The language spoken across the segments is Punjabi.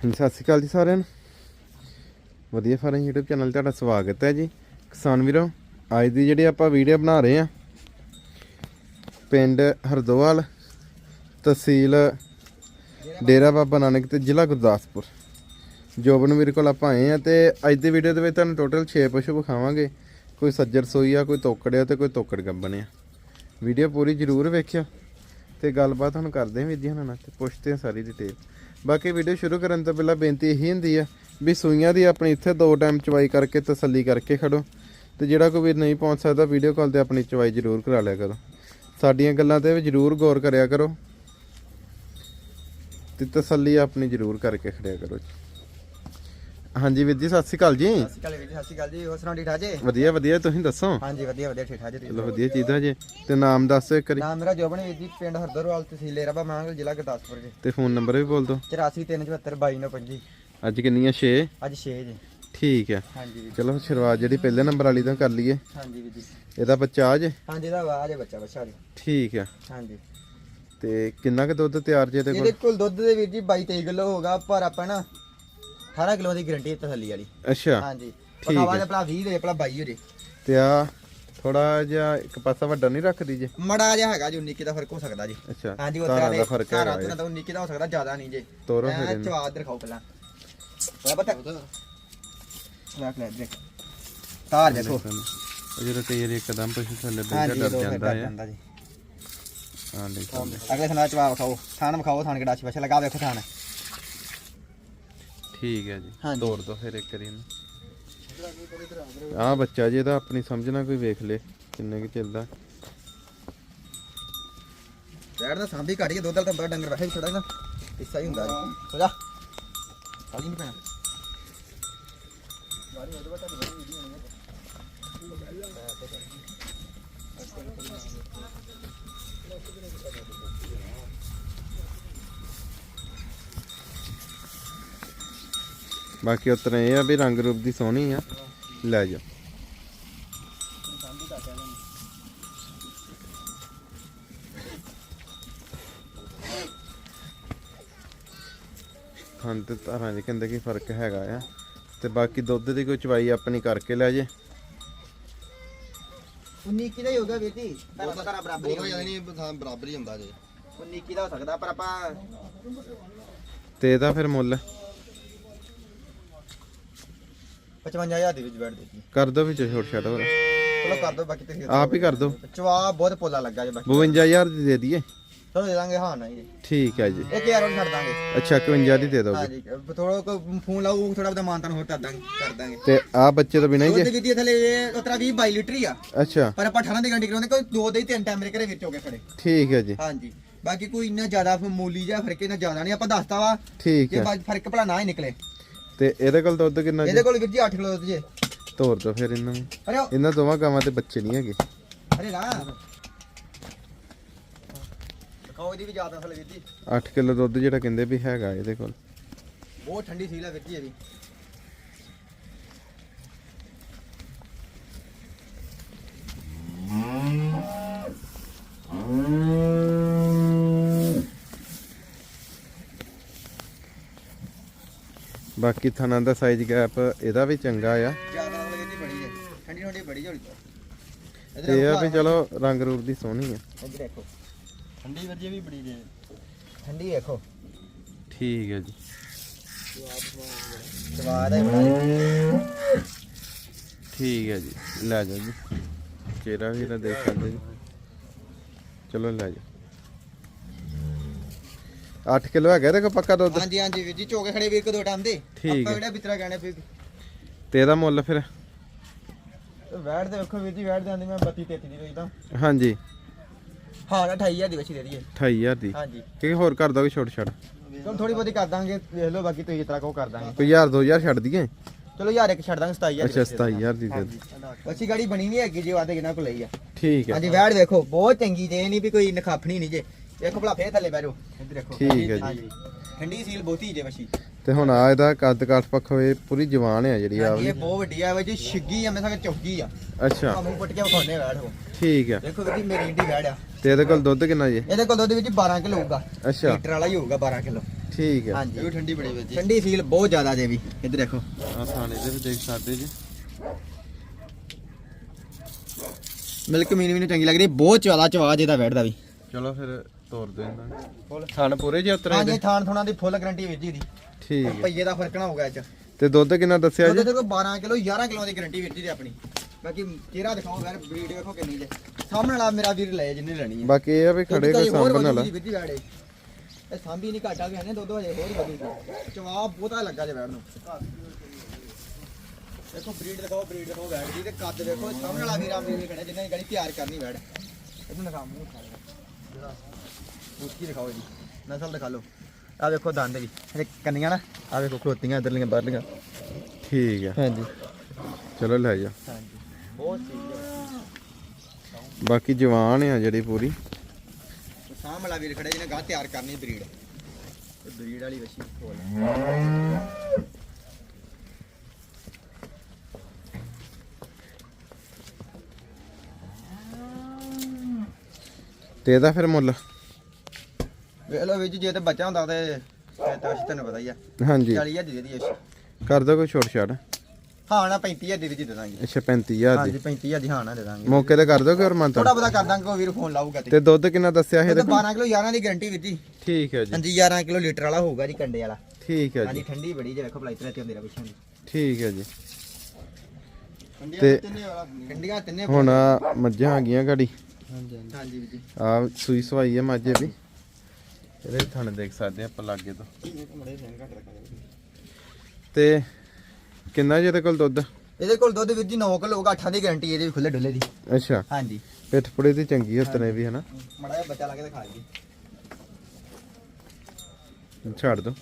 ਹਾਂਜੀ, ਸਤਿ ਸ਼੍ਰੀ ਅਕਾਲ ਜੀ ਸਾਰਿਆਂ ਨੂੰ। ਵਧੀਆ ਫਾਰਮ YouTube ਚੈਨਲ ਤੁਹਾਡਾ ਸਵਾਗਤ ਹੈ ਜੀ। ਕਿਸਾਨ ਵੀਰੋ ਅੱਜ ਦੀ ਜਿਹੜੀ ਆਪਾਂ ਵੀਡੀਓ ਬਣਾ ਰਹੇ ਆ ਪਿੰਡ ਹਰਦੋਵਾਲ ਤਹਿਸੀਲ ਡੇਰਾ ਬਾਬਾ ਨਾਨਕ ਤੇ ਜ਼ਿਲ੍ਹਾ ਗੁਰਦਾਸਪੁਰ। ਜੋਬਨ ਵੀਰ ਕੋਲ ਆਪਾਂ ਆਏ ਆ ਤੇ ਅੱਜ ਦੀ ਵੀਡੀਓ ਦੇ ਵਿੱਚ ਤੁਹਾਨੂੰ ਟੋਟਲ 6 ਪਸ਼ੂ ਵਿਖਾਵਾਂਗੇ। ਕੋਈ ਸੱਜਰ ਸੋਈ ਆ ਕੋਈ ਤੋਕੜਿਆ ਤੇ ਕੋਈ ਤੋਕੜ ਗੱਬਣ ਆ। ਵੀਡੀਓ ਪੂਰੀ ਜ਼ਰੂਰ ਵੇਖਿਓ ਤੇ ਗੱਲਬਾਤ ਹੁਣ ਕਰਦੇ ਹਾਂ ਵੀਰ ਜੀ ਹੁਣਾਂ ਨਾਲ ਤੇ ਪੁੱਛਦੇ ਹਾਂ ਸਾਰੀ ਡਿਟੇਲ ਬਾਕੀ ਵੀਡੀਓ ਸ਼ੁਰੂ ਕਰਨ ਤੋਂ ਪਹਿਲਾਂ ਬੇਨਤੀ ਇਹੀ ਹੁੰਦੀ ਆ ਵੀ ਸੂਈਆਂ ਦੀ ਆਪਣੀ ਇੱਥੇ ਦੋ ਟਾਈਮ ਚਵਾਈ ਕਰਕੇ ਤਸੱਲੀ ਕਰਕੇ ਖੜੋ ਤੇ ਜਿਹੜਾ ਕੋਈ ਵੀ ਨਹੀਂ ਪਹੁੰਚ ਸਕਦਾ ਵੀਡੀਓ ਕਾਲ ਤੇ ਆਪਣੀ ਚਵਾਈ ਜ਼ਰੂਰ ਕਰਾ ਲਿਆ ਕਰੋ। ਸਾਡੀਆਂ ਗੱਲਾਂ ਤੇ ਵੀ ਜ਼ਰੂਰ ਗੌਰ ਕਰਿਆ ਕਰੋ ਤੇ ਤਸੱਲੀ ਆਪਣੀ ਜ਼ਰੂਰ ਕਰਕੇ ਖੜਿਆ ਕਰੋ ਜੀ। ਹਾਂਜੀ ਵੀਰ ਜੀ ਸਤਿ ਸ਼੍ਰੀ ਅਕਾਲ ਜੀ। ਸਤਿ ਸ਼੍ਰੀ ਅਕਾਲ ਵੀਰ ਜੀ ਸਤਿ ਸ਼੍ਰੀ ਅਕਾਲ ਜੀ ਹੋਰ ਸੁਣਾਓ ਠੀਕ ਠਾਕ ਜੀ? ਵਧੀਆ ਵਧੀਆ ਤੁਸੀਂ ਦੱਸੋ? ਹਾਂਜੀ ਵਧੀਆ ਵਧੀਆ ਠੀਕ ਠਾਕ ਜੀ ਚਲੋ ਵਧੀਆ ਚੀਜ਼ਾਂ ਜੀ। ਤੇ ਨਾਮ ਦੱਸੋ ਇੱਕ ਵਾਰੀ। ਨਾਮ ਮੇਰਾ ਜੋਬਨ ਵੀਰ ਜੀ ਪਿੰਡ ਹਰਦਰਵਾਲ ਤਹਿਸੀਲ ਰਬਾ ਮਾਂਗਲ ਜ਼ਿਲ੍ਹਾ ਗੁਰਦਾਸਪੁਰ ਜੀ। ਤੇ ਫੋਨ ਨੰਬਰ ਵੀ ਬੋਲ ਦਿਓ। 8437722925 ਅੱਜ ਕਿੰਨੀਆਂ 6 ਅੱਜ 6 ਜੀ। ਠੀਕ ਹੈ ਹਾਂਜੀ। ਚਲੋ ਸ਼ੁਰੂਆਤ ਜਿਹੜੀ ਪਹਿਲੇ ਨੰਬਰ ਵਾਲੀ ਤੋਂ ਕਰ ਲਈਏ। ਹਾਂਜੀ ਵੀਰ ਜੀ। ਇਹਦਾ ਬੱਚਾ ਆ ਜੇ? ਹਾਂਜੀ ਇਹਦਾ ਆਵਾਜ਼ ਹੈ ਬੱਚਾ ਬੱਚਾ ਜੀ। ਠੀਕ ਹੈ ਹਾਂਜੀ। ਤੇ ਕਿੰਨਾ ਕੁ ਦੁੱਧ ਤਿਆਰ ਜੇ ਤੇ ਇਹਦੇ ਕੋਲ? ਕੋਲ ਦੁੱਧ ਦੇ ਵੀਰ ਜੀ 22 23 ਕਿਲੋ ਹੋਗਾ ਪਰ ਆਪਾਂ ਨਾ 18 ਕਿਲੋ ਦੀ ਗਰੰਟੀ ਤਸੱਲੀ ਵਾਲੀ। ਅੱਛਾ ਹਾਂਜੀ। ਠੀਕ ਪਕਾਵਾ ਹੈ। ਦੇ ਭਲਾ 20 ਦੇ ਭਲਾ 22 ਹੋ ਜੇ ਤੇ ਆ ਥੋੜਾ ਜਿਹਾ ਇੱਕ ਪਾਸਾ ਵੱਡਾ ਨਹੀਂ ਰੱਖਦੀ ਜੇ? ਮੜਾ ਜਿਹਾ ਹੈਗਾ ਜੀ 19 ਦਾ ਫ਼ਰਕ ਹੋ ਸਕਦਾ ਜੀ। ਅੱਛਾ ਹਾਂਜੀ ਧਾਰਾਂ ਉਤਰਾ ਦਾ ਫ਼ਰਕ ਹੈਗਾ ਧਾਰਾਂ ਇਹ। ਤੋਂ 19 ਦਾ ਹੋ ਸਕਦਾ ਜ਼ਿਆਦਾ ਨਹੀਂ ਜੇ। ਤੋਰੋ ਫਿਰ ਇਹਨੂੰ। ਚਵਾ ਇੱਧਰ ਖਾਓ ਪਹਿਲਾਂ। ਉਹ ਪਤਾ ਰੱਖ ਲੈ ਦੇਖ। ਤਾਰ ਦੇਖੋ ਉਹ ਜਿਹੜਾ ਕਈ ਇੱਕਦਮ ਪਸ਼ੂ ਥੱਲੇ ਹਾਂਜੀ ਬੈਠਾ ਡਰ ਦੋ ਫਿਰ ਜਾਂਦਾ ਡਰ ਹੈ। ਜਾਂਦਾ ਜੀ। ਹਾਂ ਦੇਖੋ ਅਗਲੇ ਥਾਣਾ ਚਵਾ ਵਿਖਾਓ ਥਾਣ ਵਿਖਾਓ ਥਾਣ ਕਿਹੜਾ ਅੱਛਾ ਲਗਾ ਵੇਖੋ ਥਾਣ ਠੀਕ ਹੈ ਜੀ। ਹਾਂਜੀ। ਤੋੜ ਦੋ ਫਿਰ ਇੱਕ ਵਾਰੀ ਇਹਨੂੰ। ਆ ਬੱਚਾ ਜੀ ਇਹਦਾ ਆਪਣੀ ਸਮਝ ਨਾਲ ਕੋਈ ਵੇਖ ਲੇ ਕਿੰਨੇ ਕੁ ਚੱਲਦਾ। ਬੈਠ ਦਾ ਸਾਂਭੀ ਘੱਟ ਕੇ ਦੁੱਧ ਵਾਲਾ ਤਾਂ ਬੜਾ ਡੰਗਰ ਵੈਸੇ ਵੀ ਥੋੜਾ ਨਾ ਹਿੱਸਾ ਹੀ ਹੁੰਦਾ ਜੀ। ਹੋ ਜਾ। ਕਾਲੀ ਨਹੀਂ ਪੈਣਾ ਬਾਕੀ ਉਤਰਾ ਇਹ ਆ ਵੀ ਰੰਗ ਰੂਪ ਦੀ ਸੋਹਣੀ ਆ। ਲੈ ਜਾ। ਹਾਂ ਤੇ ਤਾਰਾਂ ਦੇ ਕਹਿੰਦੇ ਕੀ ਫ਼ਰਕ ਹੈਗਾ ਆ। ਤੇ ਬਾਕੀ ਦੁੱਧ ਦੀ ਕੋਈ ਚਵਾਈ ਆਪਣੀ ਕਰਕੇ ਲੈ ਜੇ। 19 ਕੀ ਦਾ ਹੀ ਹੋਗਾ ਜੀ ਪਰ ਪਤਾ ਬਰਾਬਰ ਹੀ ਦੋਨੋਂ ਹੋਣੀ। ਜਾਨੀ ਬਰਾਬਰ ਹੀ ਹੁੰਦਾ ਜੇ। 19 ਕੀ ਦਾ ਹੋ ਸਕਦਾ ਪਰ ਆਪਾਂ ਤੇ ਇਹਦਾ ਫਿਰ ਮੁੱਲ। 55000 ਦੇ ਵਿੱਚ ਬੈਠ ਦੇ ਜੀ ਕਰ ਦੋ ਵਿੱਚ ਛੋਟ ਛਾਟ ਹੋਰ। ਚਲੋ ਕਰ ਦੋ ਬਾਕੀ ਤੁਸੀਂ ਆਪ ਹੀ ਕਰ ਦੋ ਚਵਾ ਬਹੁਤ ਪੋਲਾ ਲੱਗਾ ਜੀ ਬਾਕੀ। 52000 ਦੀ ਦੇ ਦਈਏ? ਚਲੋ ਦੇ ਦਾਂਗੇ ਹਾਂ ਨਾ ਜੀ ਠੀਕ ਹੈ ਜੀ। ਇੱਕ ਯਾਰ ਹੋਰ ਛੱਡ ਦਾਂਗੇ। ਅੱਛਾ 51 ਦੀ ਦੇ ਦੋਗੇ। ਹਾਂਜੀ ਥੋੜਾ ਕੋ ਫੋਨ ਲਾਊ ਥੋੜਾ ਬਦਾ ਮਾਨਤਾਨ ਹੋਰ ਕਰ ਦਾਂਗੇ ਕਰ ਦਾਂਗੇ। ਤੇ ਆ ਬੱਚੇ ਤੋਂ ਬਿਨਾਂ ਹੀ ਦੁੱਧ ਜੇ ਕਿਤੇ ਥਲੇ ਉਤਰਾ 20 22 ਲੀਟਰ ਹੀ ਆ। ਅੱਛਾ। ਪਰ ਆਪਾਂ 18 ਦੀ ਗੰਢੀ ਕਰਾਉਂਦੇ ਕੋਈ ਦੋ ਦੇ ਹੀ ਤਿੰਨ ਟਾਈਮ ਮੇਰੇ ਘਰੇ ਵਿੱਚ ਹੋ ਗਏ ਖੜੇ। ਠੀਕ ਹੈ ਜੀ। ਹਾਂਜੀ। ਬਾਕੀ ਕੋਈ ਇੰਨਾ ਜ਼ਿਆਦਾ ਮੂਲੀ ਜਾਂ ਫ਼ਰਕ ਇਹਨਾਂ ਜ਼ਿਆਦਾ ਨਹੀਂ ਆਪਾਂ ਦੱਸਤਾ ਵਾ। ਠੀਕ ਹੈ। ਬਾਅਦ ਫ਼ਰਕ ਭਲਾ ਨਾ ਹੀ ਨਿਕਲੇ। ਤੇ ਇਹਦੇ ਕੋਲ ਦੁੱਧ ਕਿੰਨਾ ਜੀ ਇਹਦੇ ਕੋਲ ਵੀਰ ਜੀ 8 ਕਿਲੋ ਦੁੱਧ ਜੇ। ਤੋਰ ਦੋ ਫਿਰ ਇਹਨਾਂ ਨੂੰ। ਅਰੇ ਉਹ- ਇਹਨਾਂ ਦੋਵਾਂ ਗਾਵਾਂ ਤੇ ਬੱਚੇ ਨਹੀਂ ਹੈਗੇ। ਅਰੇ ਰਾ ਖਾਓ ਇਹਦੀ ਵੀ ਜ਼ਿਆਦਾ ਅਸਲ ਵੀਰ ਜੀ। 8 ਕਿਲੋ ਦੁੱਧ ਜਿਹੜਾ ਕਹਿੰਦੇ ਵੀ ਹੈਗਾ ਇਹਦੇ ਕੋਲ। ਬਹੁਤ ਠੰਡੀ ਸੀਲ ਆ ਵੀਰ ਜੀ ਇਹਦੀ ਬਾਕੀ ਥਣਾ ਦਾ ਸਾਈਜ਼ ਗੈਪ ਇਹਦਾ ਵੀ ਚੰਗਾ ਆ। ਜ਼ਿਆਦਾ ਅਸਲ ਵੀਰ ਜੀ ਬੜੀ ਹੈ? ਠੰਡੀ ਠੰਡੀ ਬੜੀ ਝੋਲੀ ਤੋਂ ਤੇ ਇਹ ਆ ਵੀ ਚਲੋ ਰੰਗ ਰੂਪ ਦੀ ਸੋਹਣੀ ਆ। ਇੱਧਰ ਦੇਖੋ। ਠੰਡੀ ਵਧੀਆ ਵੀ ਬੜੀ ਜੇ। ਠੰਡੀ ਦੇਖੋ। ਠੀਕ ਹੈ ਜੀ। ਸਵਾਦ ਹੈ। ਠੀਕ ਹੈ ਜੀ। ਲੈ ਜਾਓ ਜੀ। ਚਿਹਰਾ ਵੀ ਇਹਦਾ ਦੇਖ ਸਕਦੇ ਜੀ। ਚਲੋ ਲੈ ਜਾਓ। 8 ਕਿਲੋ ਹੈਗਾ ਇਹਦੇ ਪੱਕਾ ਦੁੱਧ? ਹਾਂਜੀ ਹਾਂਜੀ ਵੀਰ ਜੀ ਚੋਕੇ ਖੜੇ ਵੀਰ ਕੋ ਦੋ ਟਾਈਮ ਦੇ ਠੀਕ ਹੈ। ਆਪਾਂ ਕਿਹੜਾ ਬਿਤਰਾ ਕਹਿਣੇ ਫਿਰ? ਤੇ ਇਹਦਾ ਮੁੱਲ ਫਿਰ? ਵੈਟ ਦੇ ਵੇਖੋ ਵੀਰ ਜੀ ਵੈਟ ਦੇ ਆਂਦੀ ਮੈਂ 32 33 ਦੀ ਵੇਚਦਾ ਹਾਂਜੀ। ਹਾਂ 28000 ਦੀ ਵਛੀ ਦੇ ਦਈਏ। 28000 ਦੀ। ਹਾਂਜੀ। ਕਿ ਹੋਰ ਕਰ ਦੋਗੇ ਛੋਟ ਛੜ ਚਲ ਥੋੜੀ ਬਹੁਤੀ ਕਰ ਦਾਂਗੇ ਵੇਖ ਲਓ ਬਾਕੀ ਤੁਸੀਂ ਇਤਰਾ ਕੋ ਕਰ ਦਾਂਗੇ। ਕੋਈ 1000 2000 ਛੱਡ ਦਈਏ? ਚਲੋ ਯਾਰ ਇੱਕ ਛੱਡ ਦਾਂਗੇ 27000 ਅੱਛਾ 27000 ਦੀ ਦੇ ਦਿਓ। ਵਛੀ ਗਾੜੀ ਬਣੀ ਨਹੀਂ ਹੈਗੀ ਜੇ ਵਾਦੇ ਕਿਨਾਂ ਕੋ ਲਈ ਆ। ਠੀਕ ਹੈ। ਹਾਂਜੀ ਵੈਟ ਵੇਖੋ ਬਹੁਤ ਚੰਗੀ ਜੇ ਨਹੀਂ ਵੀ ਕੋਈ ਨਖਾਫਣੀ ਨਹੀਂ ਜੇ। ਵੇਖੋ ਭਲਾ ਫੇਰ ਥੱਲੇ ਬਹਿ ਜਾਓ। ਇੱਧਰ ਦੇਖੋ। ਠੀਕ ਹੈ ਜੀ। ਹਾਂਜੀ ਠੰਡੀ ਸੀਲ ਬਹੁਤੀ ਜੇ ਵਛੀ। ਤੇ ਹੁਣ ਆ ਇਹਦਾ ਕੱਦ ਕਾਠ ਪੱਖੋਂ ਇਹ ਪੂਰੀ ਜਵਾਨ ਹੈ ਜਿਹੜੀ ਆ ਹਾਂਜੀ ਵੀ। ਇਹ ਬਹੁਤ ਵੱਡੀ ਆ ਵੇ ਜੀ ਛਿੱਗੀ ਆ ਮੈਂ ਸਾਂ ਚੌਕੀ ਆ। ਅੱਛਾ। ਤੁਹਾਨੂੰ ਪੁੱਟ ਕੇ ਵਿਖਾਉਣੇ ਵੈਟ ਹੋ ਠੀਕ ਹੈ ਦੇਖੋ ਵੀਰ ਜੀ ਮੇਰੀ ਇੰਡੀ ਵੈਟ ਆ। ਤੇ ਇਹਦੇ ਕੋਲ ਦੁੱਧ ਕਿੰਨਾ ਜੀ? ਇਹਦੇ ਕੋਲ ਦੁੱਧ ਵਿੱਚ 12 ਕਿਲੋ ਹੋਊਗਾ। ਅੱਛਾ। ਲੀਟਰ ਵਾਲਾ ਹੀ ਹੋਊਗਾ 12 ਕਿਲੋ। ਠੀਕ ਹੈ ਇਹ ਹਾਂਜੀ। ਵੀ ਠੰਡੀ ਬੜੀ ਵੀਰ ਜੀ। ਠੰਡੀ ਸੀਲ ਬਹੁਤ ਜ਼ਿਆਦਾ ਜੇ ਵੀ। ਇੱਧਰ ਦੇਖੋ। ਆ ਥਾਣੇ ਦੇ ਵੀ ਦੇਖ ਸਕਦੇ ਜੀ। ਮਿਲਕ ਮੀਨ ਮੈਨੂੰ ਚੰਗੀ ਲੱਗਦੀ ਬਹੁਤ ਜ਼ਿਆਦਾ ਚਵਾ ਜਿਹਦਾ ਬੈਠਦਾ ਵੀ। ਚਲੋ ਫਿਰ ਤੋਰ ਦੇ ਇਹਨਾਂ ਥਣ ਪੂਰੇ ਜੇ ਉਤਰੇ ਹਾਂਜੀ ਥਾਣ ਥੁਣਾ ਦੀ ਫੁੱਲ ਗਰੰਟੀ ਵੀਰ ਜੀ ਦੀ। ਠੀਕ ਹੈ। ਪਈਏ ਦਾ ਫ਼ਰਕ ਨਾ ਹੋਊਗਾ ਚ। ਤੇ ਦੁੱਧ ਕਿੰਨਾ ਦੱਸਿਆ ਉਹਦੇ ਜੀ? ਤੇ ਕੋਈ 12 ਕਿਲੋ 11 ਕਿਲੋ ਦੀ ਗਰੰਟੀ ਵੀਰ ਜੀ ਦੀ ਆਪਣੀ। ਬਾਕੀ ਚਿਹਰਾ ਦਿਖਾਓ ਯਾਰ ਬਰੀਡ ਵੇਖੋ ਕਿੰਨੀ ਜੇ। ਸਾਹਮਣੇ ਵਾਲਾ ਮੇਰਾ ਵੀਰ ਲੈ ਜਿੰਨੇ ਲੈਣੀ ਹੈ ਬਾਕੀ ਇਹ ਆ ਵੀ ਖੜੇ ਕੋ ਸਾਂਭਣ ਵਾਲਾ ਵੀਰ ਜੀ ਗਾੜੇ ਇਹ ਸਾਂਭੀ ਨਹੀਂ ਘਾਟਾ ਗਿਆ ਨੇ ਦੁੱਧ ਹਜੇ ਹੋਰ ਵਧੀ ਜਵਾਬ ਬਹੁਤਾ ਲੱਗਾ ਜੇ ਬੈਠ ਨੂੰ। ਦੇਖੋ ਬਰੀਡ ਦਿਖਾਓ ਬਰੀਡ ਦਿਖਾਓ ਬੈਠ ਦੀ। ਤੇ ਕੱਦ ਵੇਖੋ ਸਾਹਮਣੇ ਵਾਲਾ ਵੀਰ ਵੀਰ ਖੜਾ ਜਿੰਨੇ ਗਲੀ ਤਿਆਰ ਕਰਨੀ ਬੈਠ ਇਹਨੂੰ ਦਿਖਾ ਮੂੰਹ ਖਾ ਜਿਹੜਾ ਉੱਚੀ ਦਿਖਾਓ ਜੀ। ਨਸਲ ਦਿਖਾ ਲਓ। ਆ ਵੇਖੋ ਦੰਦ ਵੀ ਇਹ ਕੰਨੀਆਂ ਨਾ ਆ ਵੇਖੋ ਖਲੋਤੀਆਂ ਇਧਰਲੀਆਂ ਬਾਹਰਲੀਆਂ। ਠੀਕ ਹਾਂਜੀ। ਚਲੋ ਲੈ ਜਾ। ਹਾਂਜੀ। ਬਹੁਤ ਸਹੀ ਬਾਕੀ ਜਵਾਨ ਆ ਜਿਹੜੀ ਪੂਰੀ। ਸਾਂਭ ਵਾਲਾ ਵੀਰ ਖੜਾ ਜਿਹਨੇ ਗਾਹ ਤਿਆਰ ਕਰਨੀ ਬਰੀਡ। ਇਹ ਬਰੀਡ ਵਾਲੀ ਵਸ਼ੀ ਤੇ ਇਹਦਾ ਫਿਰ ਮੁੱਲ? ਵੇਖ ਲਓ ਵੀਰ ਜੀ ਜੇ ਤੇ ਬੱਚਾ ਹੁੰਦਾ ਤੇ ਤਾਂ ਤੁਹਾਨੂੰ ਪਤਾ ਹੀ ਆ। ਹਾਂਜੀ। 40000 ਦੀ ਦੇ ਦੀ ਕਰ ਦੋ ਕੋਈ ਛੋਟ ਛਾੜ ਹਾਂ ਨਾ 35000 ਦੀ ਵੀ ਦੇ ਦਾਂਗੇ। ਅੱਛਾ 35000 ਹਾਂਜੀ ਦੀ 35000 ਦੀ ਹਾਂ ਨਾ ਦੇ ਦਾਂਗੇ। ਮੌਕੇ ਤੇ ਕਰ ਦੋ ਕਿ ਹੋਰ ਮੰਨਤਾ ਥੋੜਾ ਬਹੁਤਾ ਕਰ ਦਾਂਗੇ ਕੋਈ ਵੀਰ ਫੋਨ ਲਾਊਗਾ ਤੇ। ਤੇ ਦੁੱਧ ਕਿੰਨਾ ਦੱਸਿਆ ਇਹ ਇਹਦੇ ਤਾਂ 12 ਕਿਲੋ 11 ਦੀ ਗਾਰੰਟੀ ਵੀਰ ਜੀ। ਠੀਕ ਹੈ ਜੀ। ਹਾਂਜੀ 11 ਕਿਲੋ ਲੀਟਰ ਵਾਲਾ ਹੋਊਗਾ ਜੀ ਕੰਡੇ ਵਾਲਾ। ਠੀਕ ਹੈ ਹਾਂਜੀ ਜੀ ਠੰਡੀ ਬੜੀ ਜੇ ਵੇਖੋ ਬਲਾਈ ਤੇ ਹੁੰਦੀ ਰਾ ਪਿੱਛੇ। ਠੀਕ ਹੈ ਜੀ। ਤੇ- ਤਿੰਨੇ ਵਾਲਾ ਠੰਡੀਆਂ ਤਿੰਨੇ ਹੁਣ ਆਹ ਮੱਝਾਂ ਆ ਗਈਆਂ ਗਾੜੀ। ਹਾਂਜੀ ਹਾਂਜੀ। ਹਾਂਜੀ ਵੀਰ ਜੀ ਆ ਸੂਈ ਸਵਾਈ ਹੈ ਮੱਝੇ ਵੀ ਇਹਦੇ ਥਣ ਦੇਖ ਸਕਦੇ ਆਪਾਂ ਲਾਗੇ ਤੋਂ। ਤੇ ਕਿੰਨਾ ਜਿਹਦੇ ਕੋਲ ਦੁੱਧ? ਇਹਦੇ ਕੋਲ ਦੁੱਧ ਵੀਰ ਜੀ 9 ਕਿਲੋ ਹੋਊਗਾ 8 ਦੀ ਗਾਰੰਟੀ ਇਹਦੇ ਵੀ ਖੁੱਲੇ ਡੁੱਲੇ ਦੀ। ਅੱਛਾ। ਹਾਂਜੀ। ਪਿੱਠ ਪੁੜੇ ਦੀ ਚੰਗੀ ਹੱਥਨੇ ਵੀ ਹਨਾ? ਮੜਾ ਜਿਹਾ ਬੱਚਾ ਲਾ ਕੇ ਦਿਖਾ ਜੀ ਛੱਡ ਦੋ।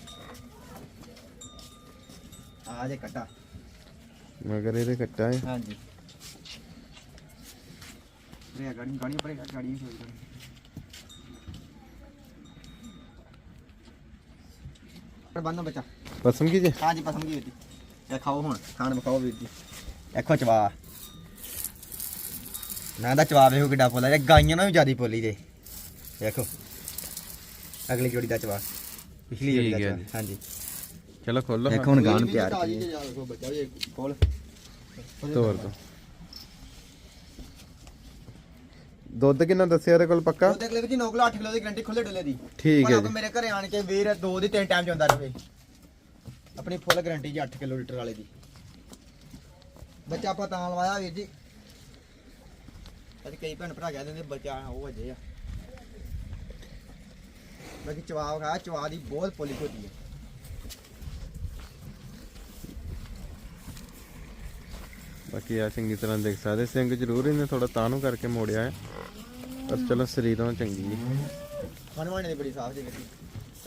ਆ ਜੇ ਕੱਟਾ। ਮਗਰ ਇਹਦੇ ਕੱਟਾ ਹੈ। ਹਾਂਜੀ। ਰੇ ਗਾੜੀ ਗਾੜੀ ਪਰ ਗਾੜੀ ਨਹੀਂ ਬੱਚਾ। ਪਸੰਦ ਕੀ ਜੇ ਹਾਂਜੀ ਪਸੰਦ ਕੀ ਜੀ ਇਹ ਖਾਓ ਹੁਣ ਖਾਣ ਬਖਾਓ ਵੀਰ ਜੀ। ਦੇਖੋ ਚਵਾ ਨਾ ਦਾ ਚਵਾ ਵੇਖੋ ਕਿੱਡਾ ਪੋਲਾ ਇਹ ਗਾਈਆਂ ਨਾਲ ਵੀ ਜ਼ਿਆਦਾ ਪੋਲੀ ਜੇ। ਦੇਖੋ। ਅਗਲੀ ਜੋੜੀ ਦਾ ਚਵਾ ਪਿਛਲੀ ਜੋੜੀ ਦਾ ਚਵਾ ਜੀ। ਹਾਂਜੀ। ਚਲੋ ਖੋਲੋ। ਦੇਖੋ ਹੁਣ ਗਾਂ ਨੂੰ ਵੀ ਤਿਆਰ ਤਾਜ਼ੀ ਕੀ ਜੇ ਜਾ ਤੋਰ ਦੋ। ਦੁੱਧ ਕਿੰਨਾ ਦੱਸਿਆ ਇਹਦੇ ਕੋਲ ਪੱਕਾ? ਉਹ ਦੇਖ ਲੈ ਜੀ 9 ਕਿਲੋ 8 ਕਿਲੋ ਦੀ ਗਰੰਟੀ ਖੁੱਲੇ ਡੁੱਲੇ ਦੀ। ਠੀਕ ਹੈ ਜੀ। ਮੇਰੇ ਘਰੇ ਆਣ ਕੇ ਵੀਰ ਦੋ ਦੀ ਤਿੰਨ ਟਾਈਮ ਜਾਂਦਾ ਰਵੇ। ਆਪਣੀ ਫੁੱਲ ਗਾਰੰਟੀ ਜੀ 8 ਕਿਲੋ ਲੀਟਰ ਵਾਲੇ ਦੀ। ਬੱਚਾ ਆਪਾਂ ਤਾਂ ਲਵਾਇਆ ਵੀਰ ਜੀ। ਅੱਜ ਕਈ ਭੈਣ ਭਰਾ ਕਹਿ ਦਿੰਦੇ ਬੱਚਾ ਉਹ ਅਜੇ ਆ। ਬਾਕੀ ਚਵਾ ਖਾ ਚਵਾ ਦੀ ਬਹੁਤ ਪੋਲੀ ਹੋਤੀ ਹੈ। ਬਾਕੀ ਆ ਚੰਗੀ ਤਰ੍ਹਾਂ ਦੇਖ ਸਕਦੇ ਸਿੰਘ ਜ਼ਰੂਰ ਇਹਨੇ ਥੋੜਾ ਤਾਂ ਨੂੰ ਕਰਕੇ ਮੋੜਿਆ ਹੈ। ਪਰ ਚਲੋ ਸਰੀਰੋਂ ਚੰਗੀ ਹੈ ਹਨੂਮਾਨ ਦੀ ਬੜੀ ਸਾਫ਼ ਜੀ ਵੀਰ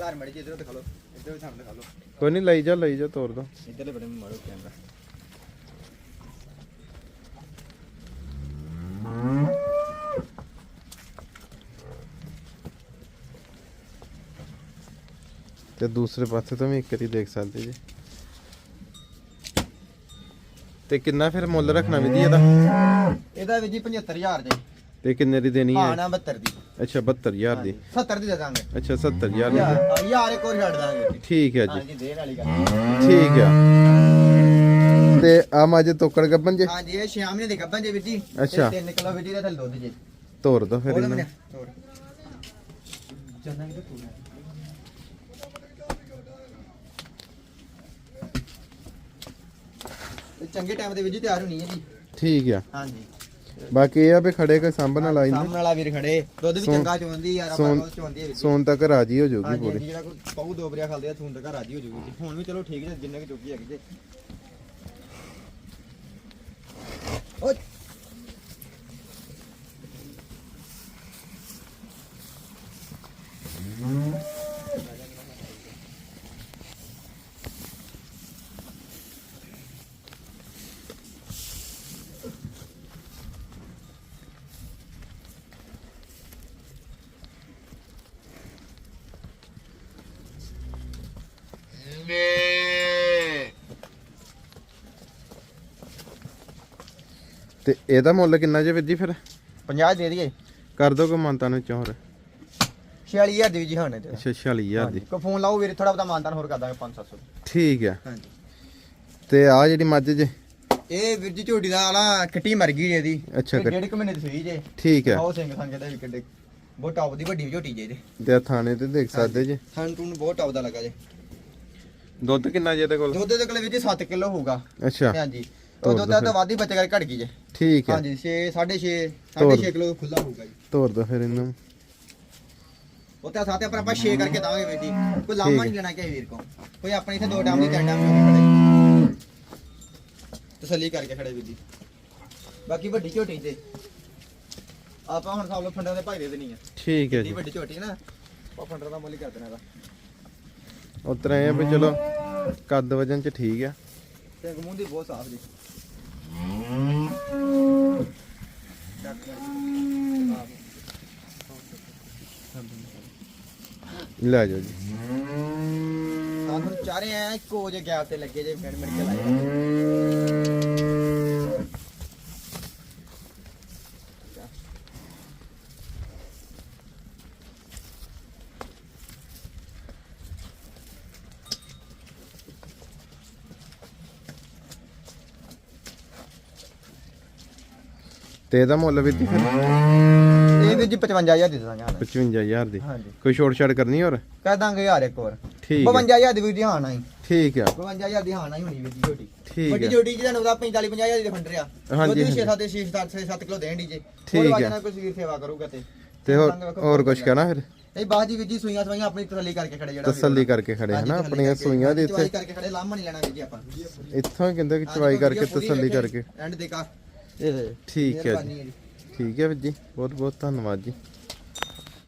ਘਰ ਮੜੀ ਜੀ ਇਧਰੋਂ ਦਿਖਾ ਲਓ। ਇੱਧਰ ਵੀ ਸਾਹਮਣੇ ਦਿਖਾ ਲਓ। ਕੋਈ ਨਹੀਂ ਲਈ ਜਾ ਲਈ ਜਾ ਤੋਰ ਦੋ। ਇੱਧਰਲੇ ਬੜੇ ਮਾਰੋ ਕੈਮਰਾ ਤੇ ਦੂਸਰੇ ਪਾਸੇ ਤੋਂ ਵੀ ਇੱਕ ਵਾਰੀ ਦੇਖ ਸਕਦੇ ਜੀ। ਤੇ ਕਿੰਨਾ ਫਿਰ ਮੁੱਲ ਰੱਖਣਾ ਵਿਧੀ ਇਹਦਾ? ਇਹਦਾ ਵੀਰ ਜੀ 75000 ਜੀ। ਤੇ ਕਿੰਨੇ ਦੀ ਦੇਣੀ ਹਾਂ? ਹੈ ਨਾ 72 ਦੀ। ਅੱਛਾ 72000 ਦੀ। 70 ਦੀ ਦੇ ਦਾਂਗੇ। ਅੱਛਾ 70000 ਦੀ। ਯਾਰ ਯਾਰ ਇੱਕ ਹੋਰ ਛੱਡ ਦਾਂਗੇ। ਠੀਕ ਹੈ ਜੀ। ਹਾਂਜੀ ਦੇਣ ਵਾਲੀ ਗੱਲ ਠੀਕ ਆ ਤੇ ਆ ਮਾਜੇ ਤੋਕੜ ਗੱਬਨ ਜੇ? ਹਾਂਜੀ ਇਹ ਸ਼ਾਮ ਨੇ ਦੇ ਗੱਬਾਂ ਜੇ ਵੀਰ ਜੀ। ਅੱਛਾ। 3 ਕਿਲੋ ਵੀਰ ਜੀ ਦਾ ਥੱਲੇ ਦੁੱਧ ਜੇ। ਤੋਰ ਦੋ ਫਿਰ ਇਹਨੂੰ। ਕਿਤੇ ਤੂੰ ਚੰਗੇ ਟਾਈਮ ਦੇ ਵਿੱਚ ਹੀ ਤਿਆਰ ਹੋਣੀ ਹੈ ਜੀ। ਠੀਕ ਆ ਹਾਂਜੀ। ਬਾਕੀ ਇਹ ਆ ਵੀ ਖੜੇ ਕੋਈ ਸਾਂਭਣ ਵਾਲਾ ਹੀ ਸਾਹਮਣੇ ਵਾਲਾ ਵੀਰ ਖੜੇ। ਦੁੱਧ ਵੀ ਚੰਗਾ ਚੋਂਦੀ ਯਾਰ ਆਪਾਂ ਸੋਨ- ਚੋਂਦੀ ਹੈ ਵੀਰ ਜੀ। ਸੋਨ ਤੱਕ ਰਾਜੀ ਹੋ ਜਾਊਗੀ ਹਾਂਜੀ ਪੂਰੀ। ਜਿਹੜਾ ਕੋਈ ਪਾਉ ਦੋ ਬਰਿਆ ਖਾਲਦੇ ਆ ਥੂਨ ਤੱਕ ਰਾਜੀ ਹੋ ਜੂਗੀ ਹੁਣ ਵੀ ਚਲੋ ਠੀਕ ਹੈ ਜਿੰਨੇ ਕਿ ਚੁੱਕੀ ਹੈਗੀ ਜੇ। ਤੇ ਇਹਦਾ ਮੁੱਲ ਕਿੰਨਾ ਜੇ ਵੀਰ ਜੀ ਫਿਰ? 50 ਦੇ ਦਈਏ। ਕਰ ਦੋ ਕੋ ਮੰਤਾ ਨੂੰ ਚੋਰ 46000 ਦੀ ਵੀ ਜੀ ਹਾਣੇ ਤੇ। ਅੱਛਾ 46000 ਦੀ। ਕੋ ਫੋਨ ਲਾਓ ਵੀਰੇ ਥੋੜਾ ਬਹੁਤਾ ਮਾਨਤਾਨ ਹੋਰ ਕਰ ਦਾਂਗੇ 5-700 ਠੀਕ ਹੈ ਹਾਂਜੀ। ਤੇ ਆ ਜਿਹੜੀ ਮੱਝ ਜੇ? ਇਹ ਵੀਰ ਜੀ ਝੋਟੀ ਦਾ ਆਲਾ ਕੱਟੀ ਮਰ ਗਈ ਇਹਦੀ। ਅੱਛਾ, ਇਹ ਕੱਟੀ। ਡੇਢ ਕੁ ਮਹੀਨੇ ਦੀ ਸੂਈ ਜੇ। ਠੀਕ ਹੈ ਬਹੁਤ ਸਿੰਘ ਸੰਗ ਦੇ ਵੀ ਕਿੱਡੇ ਬਹੁਤ ਟੌਪ ਦੀ ਵੱਡੀ ਝੋਟੀ ਜੇ ਇਹਦੇ। ਤੇ ਥਾਣੇ ਤੇ ਦੇਖ ਸਕਦੇ ਜੇ? ਥਣ ਟੂਨ ਬਹੁਤ ਟੌਪ ਦਾ ਲੱਗਾ ਜੇ। ਦੁੱਧ ਕਿੰਨਾ ਜੇ ਇਹਦੇ ਕੋਲ? ਦੁੱਧ ਦੇ ਕੋਲ ਵੀਰ ਜੀ 7 ਕਿਲੋ ਹੋਊਗਾ। ਅੱਛਾ। ਹਾਂਜੀ। ਉਹ ਦੁੱਧ ਦਿਓ ਤਾਂ ਵੱਧ ਬੱਚੇ ਕਰ ਘਟ ਗਈ ਜੇ ਠੀਕ ਹੈ। ਹਾਂਜੀ 6 6.5 ਤੋਰ 6.5 ਕਿਲੋ ਖੁੱਲਾ ਹੋਊਗਾ ਜੀ। ਤੋਰ ਦੋ ਫਿਰ ਇਹਨੂੰ ਉਹ ਤਾਂ ਆਪਾਂ 6 ਕਰਕੇ ਦਾਂਗੇ ਵੀਰ ਜੀ। ਕੋਈ ਲਾਮਾ। ਨਹੀਂ ਲੈਣਾ ਕਿ ਵੀਰ ਕੋ ਕੋਈ ਆਪਣੇ ਇੱਥੇ ਦੋ ਦੀ ਤਿੰਨ ਟਾਈਮ ਦੀ ਖੜੇ। ਤਸੱਲੀ ਕਰਕੇ ਖੜੇ ਵੀਰ ਜੀ। ਬਾਕੀ ਵੱਡੀ ਝੋਟੀ ਤੇ ਆਪਾਂ ਹੁਣ ਸਭ ਲੋ ਫੰਡਾਂ ਦੇ ਭਾਈ ਦੇ ਦੇਣੀ ਆ। ਠੀਕ ਹੈ ਜੀ। ਵੱਡੀ ਝੋਟੀ ਨਾ ਆਪਾਂ ਫੰਡਾਂ ਦਾ ਮੁੱਲ ਕਰ ਦੇਣਾ ਇਹਦਾ। ਉਤਰਾ ਆ ਵੀ ਚਲੋ ਕੱਦ ਵਜਨ ਚ ਠੀਕ ਆ। ਤੇ ਮੂੰਹ ਦੀ ਬਹੁਤ ਸਾਫ਼ ਜੀ। ਲੈ ਜਾਓ ਜੀ। ਸਾਨੂੰ ਚਾਰੇ ਐ ਇੱਕੋ ਜਿਹੇ ਗੈਪ ਤੇ ਲੱਗੇ ਜੇ ਮਿੰਟ ਮਿੰਟ ਕੇ ਲਾਏ ਤੇ ਇਹਦਾ ਮੁੱਲ ਵੀ ਜੀ ਫਿਰ ਇਹ ਵੀ ਜੀ 55000 ਦੀ ਦੇ ਦਾਂਗੇ ਹਾਂ। 55000 ਦੀ। ਹਾਂਜੀ। ਕੋਈ ਛੋਟ ਛਾੜ ਕਰਨੀ ਹੋਰ? ਕਹਿ ਦਾਂਗੇ ਯਾਰ ਇੱਕ ਹੋਰ। ਠੀਕ ਹੈ 55000 ਦੀ ਵੀ ਜੀ ਹਾਂ ਨਹੀਂ ਠੀਕ ਆ। 55000 ਦੀ ਹਾਂ ਨਹੀਂ ਹੋਣੀ ਵੀ ਜੀ ਠੀਕ ਵੱਡੀ ਹੈ ਝੋਟੀ ਜਿਹਦਾ ਨੂੰ 45 50000 ਦੀ ਫੰਡ ਰਿਆ ਹਾਂਜੀ, ਉਹਦੀ ਹਾਂਜੀ। 6 7 6 7 7 ਕਿਲੋ ਦੇਣ ਦੀ ਜੇ। ਠੀਕ। ਵਾਜਣਾ ਕੋਈ ਵੀਰ ਸੇਵਾ ਕਰੂਗਾ ਤੇ। ਤੇ ਹੋਰ ਹੋਰ ਕੁਝ ਕਹਿਣਾ ਫਿਰ? ਇਹ ਬਾਅਦ ਜੀ ਵੀ ਜੀ ਸੂਈਆਂ ਸਵਾਈਆਂ ਆਪਣੀ ਤਸੱਲੀ ਕਰਕੇ ਖੜੇ ਜਿਹੜਾ ਤਸੱਲੀ ਕਰਕੇ ਖੜੇ ਹਨਾ? ਆਪਣੀਆਂ ਸੂਈਆਂ ਦੀ ਚਵਾਈ ਇੱਥੇ। ਕਰਕੇ ਖੜੇ ਲਾਮਾ ਨਹੀਂ ਲੈਣਾ ਜੀ ਆਪਾਂ। ਇੱਥੋਂ ਕਹਿੰਦੇ ਕਿ ਚਵਾਈ ਕਰਕੇ ਤਸੱਲੀ ਕਰਕੇ। ਐਂਡ ਦੇਖਾ। ਇਹ ਠੀਕ ਹੈ ਜੀ। ਮਿਹਰਬਾਨੀ ਹੈ ਜੀ। ਠੀਕ ਹੈ ਵੀਰ ਜੀ। ਬਹੁਤ ਬਹੁਤ ਧੰਨਵਾਦ ਜੀ।